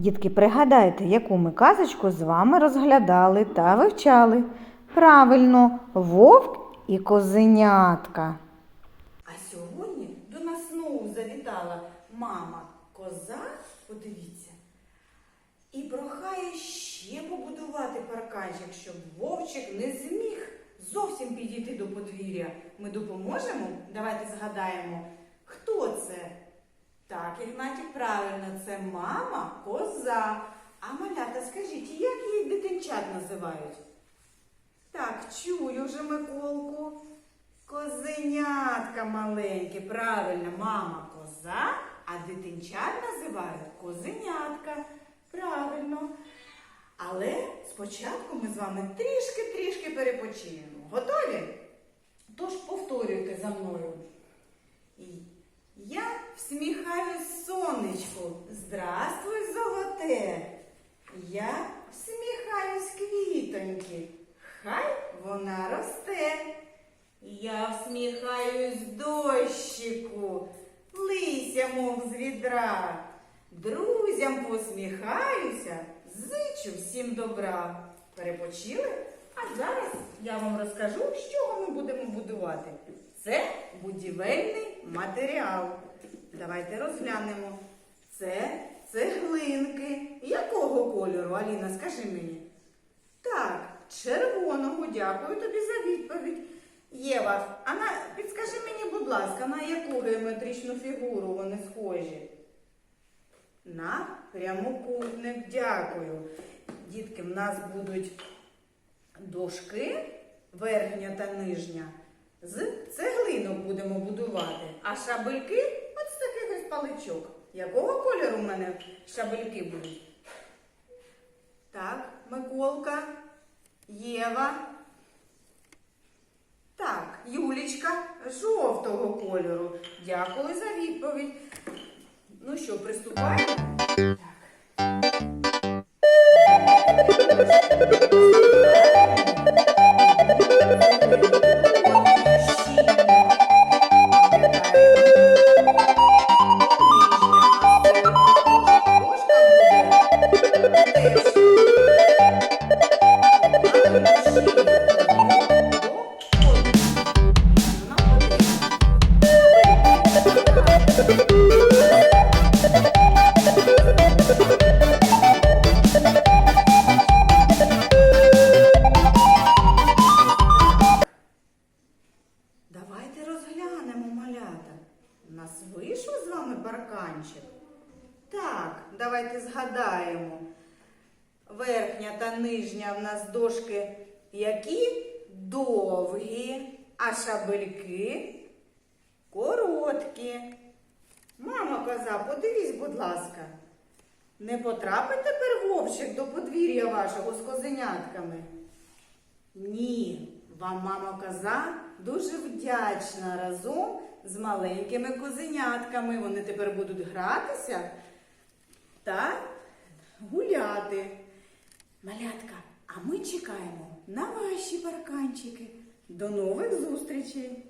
Дітки, пригадайте, яку ми казочку з вами розглядали та вивчали. Правильно, вовк і козенятка. А сьогодні до нас знову завітала мама коза, подивіться, і прохає ще побудувати парканчик, щоб вовчик не зміг зовсім підійти до подвір'я. Ми допоможемо? Давайте згадаємо, хто це? Так, Ігнатік, правильно, це мама коза. А малята, скажіть, як її дитинчат називають? Так, чую вже Миколку. Козенятка маленьке, правильно, мама коза, а дитинчат називають козенятка. Правильно. Але спочатку ми з вами трішки-трішки перепочинемо. Готові? Тож повторюйте за мною. Я всміхаюсь сонечку. Здравствуй, золоте. Я всміхаюсь квітоньки. Хай вона росте. Я всміхаюсь дощику, лися, мов з відра. Друзям посміхаюся, зичу всім добра. Перепочили? А зараз я вам розкажу, з чого ми будемо будувати. Це будівельний матеріал. Давайте розглянемо. Це цеглинки. Якого кольору, Аліна, скажи мені? Так, червоного, дякую тобі за відповідь. Єва, а на, підскажи мені, будь ласка, на яку геометричну фігуру вони схожі? На прямокутник, дякую. Дітки, в нас будуть дошки, верхня та нижня. З цеглинок будемо будувати, а шабельки от з таких ось паличок. Якого кольору в мене шабельки будуть? Так, Миколка, Єва. Так, Юлічка жовтого кольору. Дякую за відповідь. Ну що, приступаємо? З вами барканчик? Так, давайте згадаємо. Верхня та нижня в нас дошки які довгі, а шабельки короткі. Мама коза, подивись, будь ласка. Не потрапить тепер вовчик до подвір'я вашого з козенятками? Ні, вам мама коза дуже вдячна разом з маленькими козенятками. Вони тепер будуть гратися та гуляти. Малятка, а ми чекаємо на ваші парканчики. До нових зустрічей!